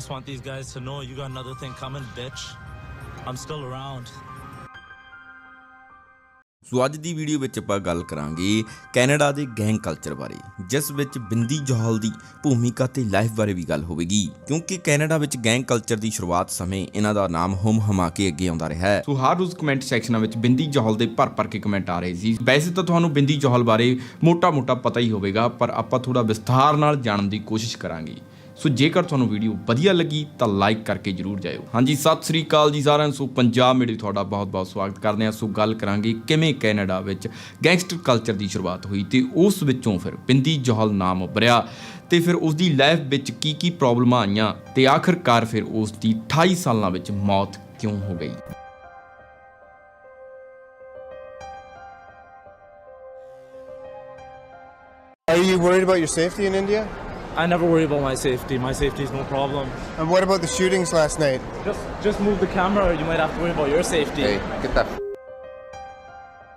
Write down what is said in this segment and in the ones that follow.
just want these guys to know you got another thing coming, bitch. I'm still around. ਸੋ ਅੱਜ ਦੀ video ਵਿੱਚ ਆਪਾਂ ਗੱਲ ਕਰਾਂਗੇ Canada ਦੇ ਗੈਂਗ ਕਲਚਰ ਬਾਰੇ ਜਿਸ ਵਿੱਚ ਬਿੰਦੀ ਜੋਹਲ ਦੀ ਭੂਮਿਕਾ ਤੇ ਲਾਈਫ ਬਾਰੇ ਵੀ ਗੱਲ ਹੋਵੇਗੀ ਕਿਉਂਕਿ ਕੈਨੇਡਾ ਵਿੱਚ ਗੈਂਗ ਕਲਚਰ ਦੀ ਸ਼ੁਰੂਆਤ ਸਮੇਂ ਇਹਨਾਂ ਦਾ ਨਾਮ ਹਮ ਹਮਾ ਕੇ ਅੱਗੇ ਆਉਂਦਾ ਰਿਹਾ ਹੈ ਸੋ ਹਰ ਰੋਜ਼ ਕਮੈਂਟ ਸੈਕਸ਼ਨਾਂ ਵਿੱਚ ਬਿੰਦੀ ਜੋਹਲ ਦੇ ਭਰ ਭਰ ਕੇ ਕਮੈਂਟ ਆ ਰਹੇ ਸੀ ਵੈਸੇ ਤਾਂ ਤੁਹਾਨੂੰ ਬਿੰਦੀ ਜੋਹਲ ਬਾਰੇ ਮੋਟਾ-ਮੋਟਾ ਪਤਾ ਹੀ ਹੋਵੇਗਾ ਪਰ ਆਪਾਂ ਥੋੜਾ ਵਿਸਥਾਰ ਨਾਲ ਜਾਣਨ ਦੀ ਕੋਸ਼ਿਸ਼ ਕਰਾਂਗੇ ਸੋ ਜੇਕਰ ਤੁਹਾਨੂੰ ਵੀਡੀਓ ਵਧੀਆ ਲੱਗੀ ਤਾਂ ਲਾਈਕ ਕਰਕੇ ਜਰੂਰ ਜਾਇਓ। ਹਾਂਜੀ, ਸਤਿ ਸ੍ਰੀ ਅਕਾਲ ਜੀ ਸਾਰਿਆਂ ਨੂੰ। ਸੋ ਪੰਜਾਬ ਮੀਡੀਆ ਤੁਹਾਡਾ ਬਹੁਤ-ਬਹੁਤ ਸਵਾਗਤ ਕਰਦੇ ਹਾਂ। ਸੋ ਗੱਲ ਕਰਾਂਗੇ ਕਿਵੇਂ ਕੈਨੇਡਾ ਵਿੱਚ ਗੈਂਗਸਟਰ ਕਲਚਰ ਦੀ ਸ਼ੁਰੂਆਤ ਹੋਈ ਤੇ ਉਸ ਵਿੱਚੋਂ ਫਿਰ ਬਿੰਦੀ ਜੋਹਲ ਨਾਮ ਉਭਰਿਆ ਤੇ ਫਿਰ ਉਸ ਦੀ ਲਾਈਫ ਵਿੱਚ ਕੀ ਕੀ ਪ੍ਰੋਬਲਮਾਂ ਆਈਆਂ ਤੇ ਆਖਰਕਾਰ ਫਿਰ ਉਸ ਦੀ 28 ਸਾਲਾਂ ਵਿੱਚ ਮੌਤ ਕਿਉਂ ਹੋ ਗਈ? Are you worried about your safety in India? I never worry about my safety. My safety is no problem. And what about the shootings last night? Just just move the camera. You might have to worry about your safety. get that.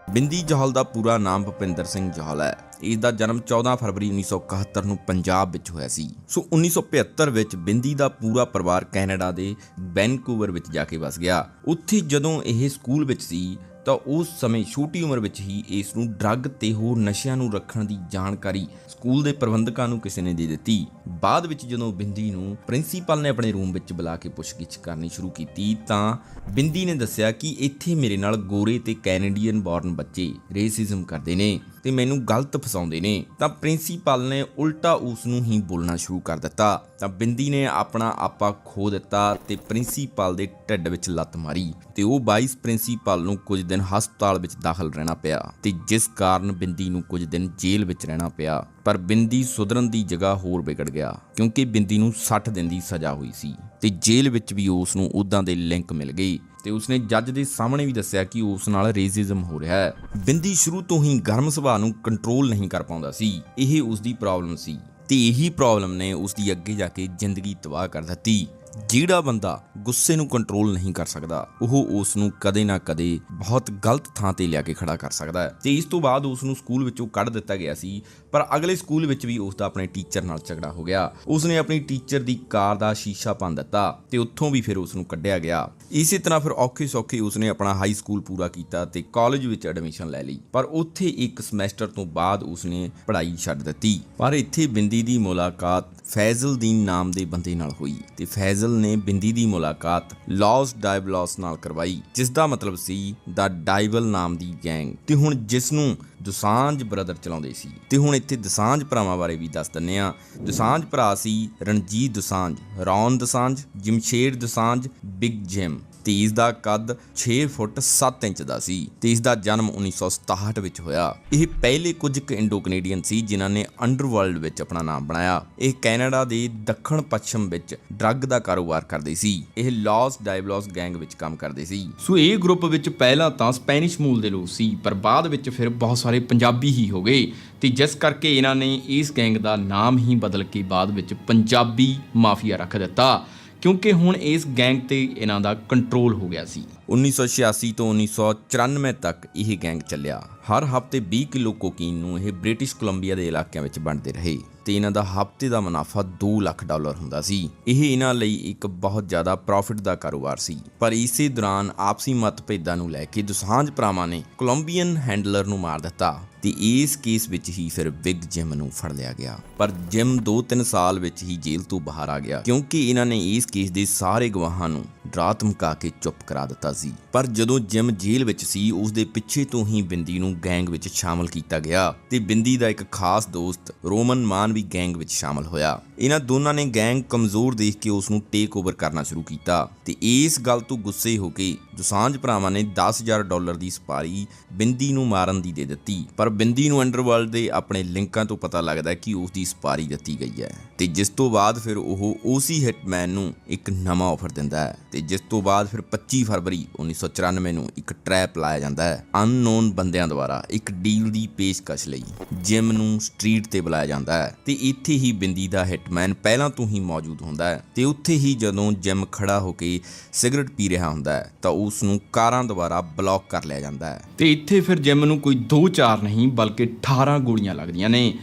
ਬਿੰਦੀ ਜੋਹਲ ਦਾ ਪੂਰਾ ਨਾਮ ਭੁਪਿੰਦਰ ਸਿੰਘ ਜੋਹਲ ਹੈ ਇਸ ਦਾ ਜਨਮ 14 ਫਰਵਰੀ 1971 ਨੂੰ ਪੰਜਾਬ ਵਿੱਚ ਹੋਇਆ ਸੀ ਸੋ 1975 ਵਿੱਚ ਬਿੰਦੀ ਦਾ ਪੂਰਾ ਪਰਿਵਾਰ ਕੈਨੇਡਾ ਦੇ ਵੈਨਕੂਵਰ ਵਿੱਚ ਜਾ ਕੇ ਵਸ ਗਿਆ ਉੱਥੇ ਜਦੋਂ ਇਹ ਸਕੂਲ ਵਿੱਚ ਸੀ ਤਾਂ ਉਸ ਸਮੇਂ ਛੋਟੀ ਉਮਰ ਵਿੱਚ ਹੀ ਇਸ ਨੂੰ ਡਰੱਗ ਤੇ ਹੋਰ ਨਸ਼ਿਆਂ ਨੂੰ ਰੱਖਣ ਦੀ ਜਾਣਕਾਰੀ ਸਕੂਲ ਦੇ ਪ੍ਰਬੰਧਕਾਂ ਨੂੰ ਕਿਸੇ ਨੇ ਦੇ ਦਿੱਤੀ। ਬਾਅਦ ਵਿੱਚ ਜਦੋਂ ਬਿੰਦੀ ਨੂੰ ਪ੍ਰਿੰਸੀਪਲ ਨੇ ਆਪਣੇ ਰੂਮ ਵਿੱਚ ਬੁਲਾ ਕੇ ਪੁੱਛਗਿੱਛ ਕਰਨੀ ਸ਼ੁਰੂ ਕੀਤੀ ਤਾਂ ਬਿੰਦੀ ਨੇ ਦੱਸਿਆ ਕਿ ਇੱਥੇ ਮੇਰੇ ਨਾਲ ਗੋਰੇ ਤੇ ਕੈਨੇਡੀਅਨ ਬੌਰਨ ਬੱਚੇ ਰੇਸਿਜ਼ਮ ਕਰਦੇ ਨੇ ਤੇ ਮੈਨੂੰ ਗਲਤ ਫਸਾਉਂਦੇ ਨੇ। ਤਾਂ ਪ੍ਰਿੰਸੀਪਲ ਨੇ ਉਲਟਾ ਉਸ ਨੂੰ ਹੀ ਬੋਲਣਾ ਸ਼ੁਰੂ ਕਰ ਦਿੱਤਾ। ਤਾਂ ਬਿੰਦੀ ਨੇ ਆਪਣਾ ਆਪਾ ਖੋ ਦਿੱਤਾ ਤੇ ਪ੍ਰਿੰਸੀਪਲ ਦੇ ਢਿੱਡ ਵਿੱਚ ਲੱਤ ਮਾਰੀ ਤੇ ਉਹ ਵਾਈਸ ਪ੍ਰਿੰਸੀਪਲ ਨੂੰ ਕੁਝ ਦਿਨ ਹਸਪਤਾਲ ਵਿੱਚ ਦਾਖਲ ਰਹਿਣਾ ਪਿਆ ਤੇ ਜਿਸ ਕਾਰਨ ਬਿੰਦੀ ਨੂੰ ਕੁਝ ਦਿਨ ਜੇਲ੍ਹ ਵਿੱਚ ਰਹਿਣਾ ਪਿਆ, ਪਰ ਬਿੰਦੀ ਸੁਧਰਨ ਦੀ ਜਗ੍ਹਾ ਹੋਰ ਵਿਗੜ ਗਿਆ ਕਿਉਂਕਿ ਬਿੰਦੀ ਨੂੰ 60 ਦਿਨ ਦੀ ਸਜ਼ਾ ਹੋਈ ਸੀ ਤੇ ਜੇਲ੍ਹ ਵਿੱਚ ਵੀ ਉਸ ਨੂੰ ਉਦਾਂ ਦੇ ਲਿੰਕ ਮਿਲ ਗਏ ਤੇ ਉਸਨੇ ਜੱਜ ਦੇ ਸਾਹਮਣੇ ਵੀ ਦੱਸਿਆ ਕਿ ਉਸ ਨਾਲ ਰੇਸਿਜ਼ਮ ਹੋ ਰਿਹਾ ਹੈ। ਬਿੰਦੀ ਸ਼ੁਰੂ ਤੋਂ ਹੀ ਗਰਮ ਸੁਭਾਅ ਨੂੰ ਕੰਟਰੋਲ ਨਹੀਂ ਕਰ ਪਾਉਂਦਾ ਸੀ। ਇਹ ਉਸ ਦੀ ਪ੍ਰੋਬਲਮ ਸੀ ਤੇ ਇਹੀ ਪ੍ਰੋਬਲਮ ਨੇ ਉਸ ਦੀ ਅੱਗੇ ਜਾ ਕੇ ਜ਼ਿੰਦਗੀ ਤਬਾਹ ਕਰ ਦਿੱਤੀ। ਜਿਹੜਾ ਬੰਦਾ ਗੁੱਸੇ ਨੂੰ ਕੰਟਰੋਲ ਨਹੀਂ ਕਰ ਸਕਦਾ, ਉਹ ਉਸ ਨੂੰ ਕਦੇ ਨਾ ਕਦੇ ਬਹੁਤ ਗਲਤ ਥਾਂ ਤੇ ਲਿਆ ਕੇ ਖੜਾ ਕਰ ਸਕਦਾ ਹੈ। ਤੇ ਇਸ ਤੋਂ ਬਾਅਦ ਉਸ ਨੂੰ ਸਕੂਲ ਵਿੱਚੋਂ ਕੱਢ ਦਿੱਤਾ ਗਿਆ ਸੀ ਪਰ ਅਗਲੇ ਸਕੂਲ ਵਿੱਚ ਵੀ ਉਸ ਦਾ ਆਪਣੇ ਟੀਚਰ ਨਾਲ ਝਗੜਾ ਹੋ ਗਿਆ। ਉਸ ਨੇ ਆਪਣੀ ਟੀਚਰ ਦੀ ਕਾਰ ਦਾ ਸ਼ੀਸ਼ਾ ਭੰਨ ਦਿੱਤਾ ਤੇ ਉੱਥੋਂ ਵੀ ਫਿਰ ਉਸ ਨੂੰ ਕੱਢਿਆ ਗਿਆ। ਇਸੇ ਤਰ੍ਹਾਂ ਫਿਰ ਔਖੇ ਸੌਖੇ ਉਸ ਨੇ ਆਪਣਾ ਹਾਈ ਸਕੂਲ ਪੂਰਾ ਕੀਤਾ ਤੇ ਕਾਲਜ ਵਿੱਚ ਐਡਮਿਸ਼ਨ ਲੈ ਲਈ। ਪਰ ਉੱਥੇ ਇੱਕ ਸਮੈਸਟਰ ਤੋਂ ਬਾਅਦ ਉਸ ਨੇ ਪੜ੍ਹਾਈ ਛੱਡ ਦਿੱਤੀ। ਪਰ ਇੱਥੇ ਬਿੰਦੀ ਦੀ ਮੁਲਾਕਾਤ ਫੈਜ਼ਲਦੀਨ ਨਾਮ ਦੇ ਬੰਦੇ ਨਾਲ ਹੋਈ ਤੇ ਫੈਜ਼ਲ ਨੇ ਬਿੰਦੀ ਦੀ ਮੁਲਾਕਾਤ ਲੌਸ ਡਾਇਬਲੌਸ ਨਾਲ ਕਰਵਾਈ ਜਿਸ ਦਾ ਮਤਲਬ ਸੀ ਦਾ ਡਾਈਵਲ ਨਾਮ ਦੀ ਗੈਂਗ। ਤੇ ਹੁਣ ਜਿਸ ਨੂੰ ਦੁਸਾਂਝ ਬ੍ਰਦਰ ਚਲਾਉਂਦੇ ਸੀ। ਤੇ ਹੁਣ ਇੱਥੇ ਦਸਾਂਝ ਭਰਾਵਾਂ ਬਾਰੇ ਵੀ ਦੱਸ ਦਿੰਨੇ ਆ ਦਸਾਂਝ ਭਰਾ ਸੀ Ranjit Dosanjh Ron Dosanjh, Jamsher Dosanjh, big Jim. ਤੇ ਦਾ ਕੱਦ 6 ਫੁੱਟ 7 ਇੰਚ ਦਾ ਸੀ। ਤੇ ਦਾ ਜਨਮ 1967 ਵਿੱਚ ਹੋਇਆ। ਇਹ ਪਹਿਲੇ ਕੁਝ ਕੁ ਇੰਡੋ ਕੈਨੇਡੀਅਨ ਸੀ ਜਿਨ੍ਹਾਂ ਨੇ ਅੰਡਰਵਰਲਡ ਵਿੱਚ ਆਪਣਾ ਨਾਮ ਬਣਾਇਆ। ਇਹ ਕੈਨੇਡਾ ਦੇ ਦੱਖਣ ਪੱਛਮ ਵਿੱਚ ਡਰੱਗ ਦਾ ਕਾਰੋਬਾਰ ਕਰਦੇ ਸੀ। ਇਹ ਲਾਸ ਡਾਇਬਲੌਸ ਗੈਂਗ ਵਿੱਚ ਕੰਮ ਕਰਦੇ ਸੀ। ਸੋ ਇਹ ਗਰੁੱਪ ਵਿੱਚ ਪਹਿਲਾਂ ਤਾਂ ਸਪੈਨਿਸ਼ ਮੂਲ ਦੇ ਲੋਕ ਸੀ, ਪਰ ਬਾਅਦ ਵਿੱਚ ਫਿਰ ਬਹੁਤ ਸਾਰੇ ਪੰਜਾਬੀ ਹੀ ਹੋ ਗਏ ਤੇ ਜਿਸ ਕਰਕੇ ਇਹਨਾਂ ਨੇ ਇਸ ਗੈਂਗ ਦਾ ਨਾਮ ਹੀ ਬਦਲ ਕੇ ਬਾਅਦ ਵਿੱਚ ਪੰਜਾਬੀ ਮਾਫੀਆ ਰੱਖ ਦਿੱਤਾ। ਕਿਉਂਕਿ ਹੁਣ ਇਸ ਗੈਂਗ ਤੇ ਇਹਨਾਂ ਦਾ ਕੰਟਰੋਲ ਹੋ ਗਿਆ ਸੀ। 1986 ਤੋਂ 1994 ਤੱਕ ਇਹ ਗੈਂਗ ਚੱਲਿਆ। ਹਰ ਹਫ਼ਤੇ 20 ਕਿਲੋ ਕੋਕੀਨ ਨੂੰ ਇਹ ਬ੍ਰਿਟਿਸ਼ ਕੋਲੰਬੀਆ ਦੇ ਇਲਾਕਿਆਂ ਵਿੱਚ ਵੰਡਦੇ ਰਹੇ ਤੇ ਇਹਨਾਂ ਦਾ ਹਫ਼ਤੇ ਦਾ ਮੁਨਾਫਾ 2 ਲੱਖ ਡਾਲਰ ਹੁੰਦਾ ਸੀ। ਇਹ ਇਹਨਾਂ ਲਈ ਇੱਕ ਬਹੁਤ ਜ਼ਿਆਦਾ ਪ੍ਰੋਫਿਟ ਦਾ ਕਾਰੋਬਾਰ ਸੀ। ਪਰ ਇਸੇ ਦੌਰਾਨ ਆਪਸੀ ਮਤਭੇਦਾਂ ਨੂੰ ਲੈ ਕੇ ਦੁਸਾਂਝ ਭਰਾਵਾਂ ਨੇ ਕੋਲੰਬੀਅਨ ਹੈਂਡਲਰ ਨੂੰ ਮਾਰ ਦਿੱਤਾ ਤੇ ਇਸ ਕੇਸ ਵਿੱਚ ਹੀ ਫਿਰ ਬਿਗ ਜਿਮ ਨੂੰ ਫੜ ਲਿਆ ਗਿਆ। ਪਰ ਜਿਮ 2-3 ਸਾਲ ਵਿੱਚ ਹੀ ਜੇਲ੍ਹ ਤੋਂ ਬਾਹਰ ਆ ਗਿਆ ਕਿਉਂਕਿ ਇਹਨਾਂ ਨੇ ਇਸ ਕੇਸ ਦੇ ਸਾਰੇ ਗਵਾਹਾਂ ਨੂੰ ਡਰਾ ਧਮਕਾ ਕੇ ਚੁੱਪ ਕਰਾ ਦਿੱਤਾ ਸੀ। ਪਰ ਜਦੋਂ ਜਿਮ ਜੇਲ੍ਹ ਵਿੱਚ ਸੀ ਉਸ ਦੇ ਪਿੱਛੇ ਤੋਂ ਹੀ ਬਿੰਦੀ ਨੂੰ ਗੈਂਗ ਵਿੱਚ ਸ਼ਾਮਲ ਕੀਤਾ ਗਿਆ ਤੇ ਬਿੰਦੀ ਦਾ ਇੱਕ ਖਾਸ ਦੋਸਤ ਰੋਮਨ ਮਾਨ ਵੀ ਗੈਂਗ ਵਿੱਚ ਸ਼ਾਮਲ ਹੋਇਆ। ਇਹਨਾਂ ਦੋਨਾਂ ਨੇ ਗੈਂਗ ਕਮਜ਼ੋਰ ਦੇਖ ਕੇ ਉਸ ਨੂੰ ਟੇਕ ਓਵਰ ਕਰਨਾ ਸ਼ੁਰੂ ਕੀਤਾ ਤੇ ਇਸ ਗੱਲ ਤੋਂ ਗੁੱਸੇ ਹੋ ਕੇ ਦੁਸਾਂਝ ਭਰਾਵਾਂ ਨੇ 10000 ਡਾਲਰ ਦੀ ਸਪਾਰੀ ਬਿੰਦੀ ਨੂੰ ਮਾਰਨ ਦੀ ਦੇ ਦਿੱਤੀ। ਪਰ ਬਿੰਦੀ ਨੂੰ ਅੰਡਰਵਰਲਡ ਦੇ ਆਪਣੇ ਲਿੰਕਾਂ ਤੋਂ ਪਤਾ ਲੱਗਦਾ ਕਿ ਉਸ ਦੀ ਸਪਾਰੀ ਦਿੱਤੀ ਗਈ ਹੈ। ਤੇ ਜਿਸ ਤੋਂ ਬਾਅਦ ਫਿਰ ਉਹ ਉਸੀ ਹਿਟਮੈਨ ਨੂੰ ਇੱਕ ਨਵਾਂ ਆਫਰ ਦਿੰਦਾ ਹੈ। ਤੇ ਜਿਸ ਤੋਂ ਬਾਅਦ ਫਿਰ 25 ਫਰਵਰੀ 1994 ਨੂੰ ਇੱਕ ਟ੍ਰੈਪ ਲਾਇਆ ਜਾਂਦਾ ਹੈ ਅਨਨੋਨ ਬੰਦਿਆਂ ਦੁਆਰਾ ਇੱਕ ਡੀਲ ਦੀ ਪੇਸ਼ਕਸ਼ ਲਈ, ਜਿਮ ਨੂੰ ਸਟਰੀਟ ਤੇ ਬੁਲਾਇਆ ਜਾਂਦਾ ਹੈ। ਤੇ ਇੱਥੇ ਹੀ ਬਿੰਦੀ ਦਾ ਹਿਟਮੈਨ ਪਹਿਲਾਂ ਤੋਂ ਹੀ ਮੌਜੂਦ ਹੁੰਦਾ ਹੈ। ਤੇ ਉੱਥੇ ਹੀ ਜਦੋਂ ਜਿਮ ਖੜਾ ਹੋ ਕੇ ਸਿਗਰਟ ਪੀ ਰਿਹਾ ਹੁੰਦਾ ਹੈ, ਤਾਂ ਉਸ ਨੂੰ ਕਾਰਾਂ ਦੁਆਰਾ ਬਲੌਕ ਕਰ ਲਿਆ ਜਾਂਦਾ ਹੈ। ਤੇ ਇੱਥੇ ਫਿਰ ਜਿਮ ਨੂੰ ਕੋਈ 2-4 ਨਹੀਂ ਬਲਕਿ 18 ਗੋਲੀਆਂ ਲੱਗਦੀਆਂ ਨੇ।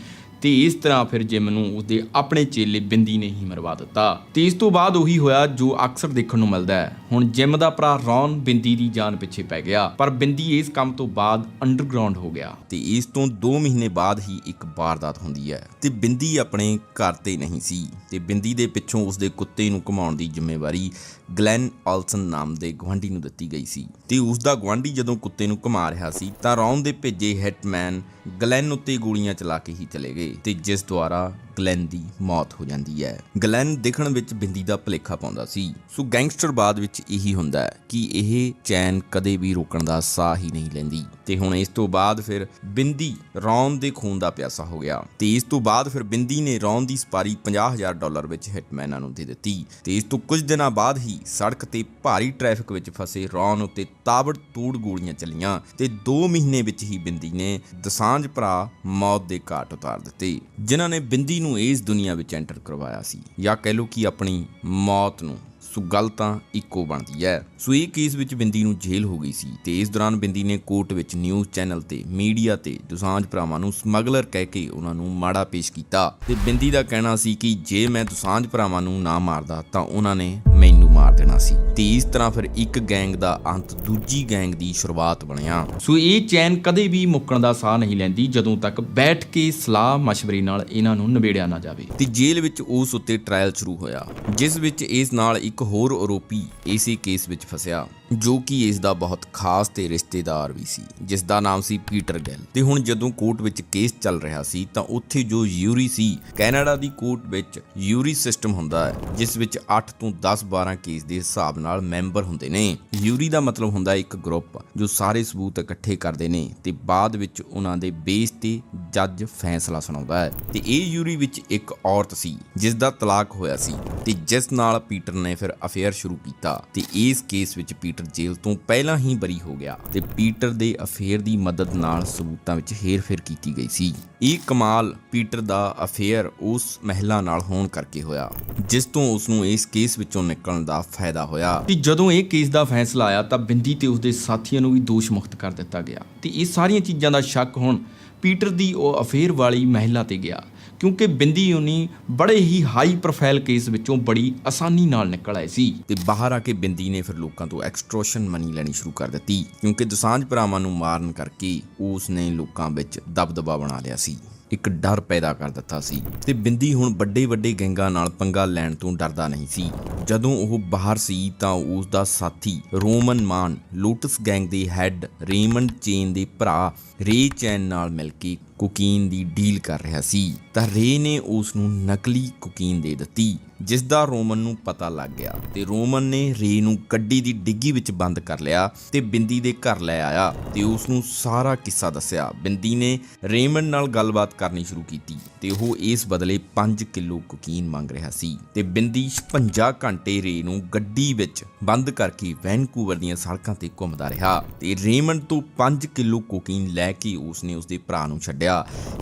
ਤੇ ਇਸ ਤਰ੍ਹਾਂ ਫਿਰ ਜਿਮ ਨੂੰ ਉਸਦੇ ਆਪਣੇ ਚੇਲੇ ਬਿੰਦੀ ਨੇ ਹੀ ਮਰਵਾ ਦਿੱਤਾ। ਤੇ ਇਸ ਤੋਂ ਬਾਅਦ ਉਹੀ ਹੋਇਆ ਜੋ ਅਕਸਰ ਦੇਖਣ ਨੂੰ ਮਿਲਦਾ ਹੈ। ਹੁਣ ਜਿਮ ਦਾ ਭਰਾ ਰੌਨ ਬਿੰਦੀ ਦੀ ਜਾਨ ਪਿੱਛੇ ਪੈ ਗਿਆ ਪਰ ਬਿੰਦੀ ਇਸ ਕੰਮ ਤੋਂ ਬਾਅਦ ਅੰਡਰਗਰਾਉਂਡ ਹੋ ਗਿਆ। ਤੇ ਇਸ ਤੋਂ 2 ਮਹੀਨੇ ਬਾਅਦ ਹੀ ਇੱਕ ਵਾਰਦਾਤ ਹੁੰਦੀ ਹੈ। ਤੇ ਬਿੰਦੀ ਆਪਣੇ ਘਰ ਤੇ ਨਹੀਂ ਸੀ। ਤੇ ਬਿੰਦੀ ਦੇ ਪਿੱਛੋਂ ਉਸਦੇ ਕੁੱਤੇ ਨੂੰ ਘੁਮਾਉਣ ਦੀ ਜ਼ਿੰਮੇਵਾਰੀ ਗਲੈਨ ਆਲਸਨ ਨਾਮ ਦੇ ਗਵਾਂਢੀ ਨੂੰ ਦਿੱਤੀ ਗਈ ਸੀ ਤੇ ਉਸ ਦਾ ਗਵਾਂਢੀ ਜਦੋਂ ਕੁੱਤੇ ਨੂੰ ਘੁਮਾ ਰਿਹਾ ਸੀ ਤਾਂ ਰੌਨ ਦੇ ਭੇਜੇ ਹਿਟਮੈਨ ਗਲੈਨ ਉੱਤੇ ਗੋਲੀਆਂ ਚਲਾ ਕੇ ਹੀ ਚਲੇ ਗਏ ਤੇ ਜਿਸ ਦੁਆਰਾ ਗਲੈਨ ਦੀ ਮੌਤ ਹੋ ਜਾਂਦੀ ਹੈ। ਗਲੈਨ ਦੇਖਣ ਵਿੱਚ ਬਿੰਦੀ ਦਾ ਭਲੇਖਾ ਪਾਉਂਦਾ ਸੀ। ਸੋ ਗੈਂਗਸਟਰ ਬਾਦ ਵਿੱਚ ਇਹੀ ਹੁੰਦਾ ਕਿ ਇਹ ਚੈਨ ਕਦੇ ਵੀ ਰੋਕਣ ਦਾ ਸਾਹ ਹੀ ਨਹੀਂ ਲੈਂਦੀ। ਤੇ ਹੁਣ ਇਸ ਤੋਂ ਬਾਅਦ ਫਿਰ ਬਿੰਦੀ ਰੌਨ ਦੇ ਖੂਨ ਦਾ ਪਿਆਸਾ ਹੋ ਗਿਆ। ਤੇ ਇਸ ਤੋਂ ਬਾਅਦ ਫਿਰ ਬਿੰਦੀ ਨੇ ਰੌਨ ਦੀ ਸਪਾਰੀ 50000 ਡਾਲਰ ਵਿੱਚ ਹਿਟਮੈਨਾਂ ਨੂੰ ਦੇ ਦਿੱਤੀ। ਤੇ ਇਸ ਤੋਂ ਕੁਝ ਦਿਨਾਂ ਬਾਅਦ ਹੀ ਸੜਕ ਤੇ ਭਾਰੀ ਟ੍ਰੈਫਿਕ ਵਿੱਚ ਫਸੇ ਰੌਨ ਉੱਤੇ ਤਾਬੜ ਗੋਲੀਆਂ ਚੱਲੀਆਂ ਤੇ 2 ਮਹੀਨੇ ਵਿੱਚ ਹੀ ਬਿੰਦੀ ਨੇ ਦਸਾਂਝ ਭਰਾ ਮੌਤ ਦੇ ਘਾਟ ਉਤਾਰ ਦਿੱਤੇ, ਜਿਨ੍ਹਾਂ ਨੇ ਬਿੰਦੀ ਨੂੰ ਇਸ ਦੁਨੀਆ ਵਿੱਚ ਐਂਟਰ ਕਰਵਾਇਆ ਸੀ। ਜਾਂ ਕਹਿ ਲਓ ਕਿ ਆਪਣੀ ਮੌਤ ਨੂੰ ਸੋ ਗੱਲ ਤਾਂ ਇੱਕੋ ਬਣਦੀ ਹੈ। ਸੋ ਇਹ ਕੇਸ ਵਿੱਚ ਬਿੰਦੀ ਨੂੰ ਜੇਲ੍ਹ ਹੋ ਗਈ ਸੀ ਤੇ ਇਸ ਦੌਰਾਨ ਬਿੰਦੀ ਨੇ ਕੋਰਟ ਵਿੱਚ ਨਿਊਜ਼ ਚੈਨਲ ਤੇ ਮੀਡੀਆ ਤੇ ਦੁਸਾਂਝ ਭਰਾਵਾਂ ਨੂੰ ਸਮਗਲਰ ਕਹਿ ਕੇ ਉਹਨਾਂ ਨੂੰ ਮਾੜਾ ਪੇਸ਼ ਕੀਤਾ। ਤੇ ਬਿੰਦੀ ਦਾ ਕਹਿਣਾ ਸੀ ਕਿ ਜੇ ਮੈਂ ਦੁਸਾਂਝ ਭਰਾਵਾਂ ਨੂੰ ਨਾ ਮਾਰਦਾ ਤਾਂ ਉਹਨਾਂ ਨੇ ਮੈਨੂੰ ਮਾਰ ਦੇਣਾ ਸੀ। ਤੇ ਇਸ ਤਰ੍ਹਾਂ ਫਿਰ ਇੱਕ ਗੈਂਗ ਦਾ ਅੰਤ ਦੂਜੀ ਗੈਂਗ ਦੀ ਸ਼ੁਰੂਆਤ ਬਣਿਆ। ਸੋ ਇਹ ਚੈਨ ਕਦੇ ਵੀ ਮੁੱਕਣ ਦਾ ਸਾਹ ਨਹੀਂ ਲੈਂਦੀ ਜਦੋਂ ਤੱਕ ਬੈਠ ਕੇ ਸਲਾਹ مشਵਰੇ ਨਾਲ ਇਹਨਾਂ ਨੂੰ ਨਿਬੇੜਿਆ ਨਾ ਜਾਵੇ। ਤੇ ਜੇਲ੍ਹ ਵਿੱਚ ਉਸ ਉੱਤੇ ਟ੍ਰਾਇਲ ਸ਼ੁਰੂ ਹੋਇਆ, ਜਿਸ ਵਿੱਚ ਇਸ ਨਾਲ ਇੱਕ ਹੋਰ ਆਰੋਪੀ ਇਸੇ ਕੇਸ ਵਿੱਚ ਫਸਿਆ। ਜੋ ਕਿ ਇਸ ਦਾ ਬਹੁਤ ਖਾਸ ਤੇ ਰਿਸ਼ਤੇਦਾਰ ਵੀ ਸੀ ਜਿਸ ਦਾ ਨਾਮ ਸੀ ਪੀਟਰ ਗੈਲ। ਤੇ ਹੁਣ ਜਦੋਂ ਕੋਰਟ ਵਿੱਚ ਕੇਸ ਚੱਲ ਰਿਹਾ ਸੀ, ਤਾਂ ਉੱਥੇ ਜੋ ਯੂਰੀ ਸੀ, ਕੈਨੇਡਾ ਦੀ ਕੋਰਟ ਵਿੱਚ ਯੂਰੀ ਸਿਸਟਮ ਹੁੰਦਾ ਹੈ, ਜਿਸ ਵਿੱਚ 8 ਤੋਂ 10 12 ਕੇਸ ਦੇ ਹਿਸਾਬ ਨਾਲ ਮੈਂਬਰ ਹੁੰਦੇ ਨੇ। ਯੂਰੀ ਦਾ ਮਤਲਬ ਹੁੰਦਾ ਇੱਕ ਗਰੁੱਪ, ਜੋ ਸਾਰੇ ਸਬੂਤ ਇਕੱਠੇ ਕਰਦੇ ਨੇ ਤੇ ਬਾਅਦ ਵਿੱਚ ਉਹਨਾਂ ਦੇ ਬੇਸ ਤੇ ਜੱਜ ਫੈਸਲਾ ਸੁਣਾਉਂਦਾ ਹੈ। ਤੇ ਇਹ ਯੂਰੀ ਵਿੱਚ ਇੱਕ ਔਰਤ ਸੀ ਜਿਸ ਦਾ ਤਲਾਕ ਹੋਇਆ ਸੀ ਤੇ ਜਿਸ ਨਾਲ ਪੀਟਰ ਨੇ ਫਿਰ ਅਫੇਅਰ ਸ਼ੁਰੂ ਕੀਤਾ ਤੇ ਇਸ ਕੇਸ ਵਿੱਚ ਪੀਟਰ ਜੇਲ੍ਹ ਤੋਂ ਪਹਿਲਾਂ ਹੀ ਬਰੀ ਹੋ ਗਿਆ ਤੇ ਪੀਟਰ ਦੇ ਅਫੇਅਰ ਦੀ ਮਦਦ ਨਾਲ ਸਬੂਤਾਂ ਵਿੱਚ ਹੇਰ-ਫੇਰ ਕੀਤੀ ਗਈ ਸੀ। ਇਹ ਕਮਾਲ ਪੀਟਰ ਦਾ ਅਫੇਅਰ ਉਸ ਮਹਿਲਾ ਨਾਲ ਹੋਣ ਕਰਕੇ ਹੋਇਆ, ਜਿਸ ਤੋਂ ਉਸ ਨੂੰ ਇਸ ਕੇਸ ਵਿੱਚੋਂ ਨਿਕਲਣ ਦਾ ਫਾਇਦਾ ਹੋਇਆ। ਤੇ ਜਦੋਂ ਇਹ ਕੇਸ ਦਾ ਫੈਸਲਾ ਆਇਆ ਤਾਂ ਬਿੰਦੀ ਤੇ ਉਸਦੇ ਸਾਥੀਆਂ ਨੂੰ ਵੀ ਦੋਸ਼ ਮੁਕਤ ਕਰ ਦਿੱਤਾ ਗਿਆ ਤੇ ਇਹ ਸਾਰੀਆਂ ਚੀਜ਼ਾਂ ਦਾ ਸ਼ੱਕ ਹੁਣ ਪੀਟਰ ਦੀ ਉਹ ਅਫੇਅਰ ਵਾਲੀ ਮਹਿਲਾ ਤੇ ਗਿਆ। ਕਿਉਂਕਿ ਬਿੰਦੀ ਉਨੀ ਬੜੇ ਹੀ ਹਾਈ ਪ੍ਰੋਫਾਈਲ ਕੇਸ ਵਿੱਚੋਂ ਬੜੀ ਆਸਾਨੀ ਨਾਲ ਨਿਕਲ ਆਏ ਸੀ। ਤੇ ਬਾਹਰ ਆ ਕੇ ਬਿੰਦੀ ਨੇ ਫਿਰ ਲੋਕਾਂ ਤੋਂ ਐਕਸਟ੍ਰੋਸ਼ਨ ਮਨੀ ਲੈਣੀ ਸ਼ੁਰੂ ਕਰ ਦਿੱਤੀ, ਕਿਉਂਕਿ ਦੁਸਾਂਝ ਭਰਾਵਾਂ ਨੂੰ ਮਾਰਨ ਕਰਕੇ ਉਸ ਨੇ ਲੋਕਾਂ ਵਿੱਚ ਦਬਦਬਾ ਬਣਾ ਲਿਆ ਸੀ। ਇੱਕ ਡਰ ਪੈਦਾ ਕਰ ਦਿੱਤਾ ਸੀ ਤੇ ਬਿੰਦੀ ਹੁਣ ਵੱਡੇ ਵੱਡੇ ਗੈਂਗਾਂ ਨਾਲ ਪੰਗਾ ਲੈਣ ਤੋਂ ਡਰਦਾ ਨਹੀਂ ਸੀ। ਜਦੋਂ ਉਹ ਬਾਹਰ ਸੀ ਤਾਂ ਉਸ ਦਾ ਸਾਥੀ ਰੋਮਨ ਮਾਨ, ਲੋਟਸ ਗੈਂਗ ਦੇ ਹੈੱਡ ਰੇਮੰਡ ਚੇਨ ਦੇ ਭਰਾ ਰੇ ਚੈਨ ਨਾਲ ਮਿਲ ਕੇ ਕੋਕੀਨ ਦੀ ਡੀਲ ਕਰ ਰਿਹਾ ਸੀ, ਤਾਂ ਰੇ ਨੇ ਉਸ ਨੂੰ ਨਕਲੀ ਕੋਕੀਨ ਦੇ ਦਿੱਤੀ ਜਿਸ ਦਾ ਰੋਮਨ ਨੂੰ ਪਤਾ ਲੱਗ ਗਿਆ। ਤੇ ਰੋਮਨ ਨੇ ਰੇ ਨੂੰ ਗੱਡੀ ਦੀ ਡਿੱਗੀ ਵਿੱਚ ਬੰਦ ਕਰ ਲਿਆ ਤੇ ਬਿੰਦੀ ਦੇ ਘਰ ਲੈ ਆਇਆ ਤੇ ਉਸ ਨੂੰ ਸਾਰਾ ਕਿੱਸਾ ਦੱਸਿਆ। ਬਿੰਦੀ ਨੇ ਰੇਮਨ ਨਾਲ ਗੱਲਬਾਤ ਕਰਨੀ ਸ਼ੁਰੂ ਕੀਤੀ ਤੇ ਉਹ ਇਸ ਬਦਲੇ 5 ਕਿਲੋ ਕੋਕੀਨ ਮੰਗ ਰਿਹਾ ਸੀ। ਤੇ ਬਿੰਦੀ 56 ਘੰਟੇ ਰੇ ਨੂੰ ਗੱਡੀ ਵਿੱਚ ਬੰਦ ਕਰਕੇ ਵੈਨਕੂਵਰ ਦੀਆਂ ਸੜਕਾਂ ਤੇ ਘੁੰਮਦਾ ਰਿਹਾ ਤੇ ਰੇਮਨ ਤੋਂ 5 ਕਿਲੋ ਕੋਕੀਨ ਲੈ ਕੇ ਉਸਨੇ ਉਸਦੇ ਭਰਾ ਨੂੰ ਛੱਡਿਆ।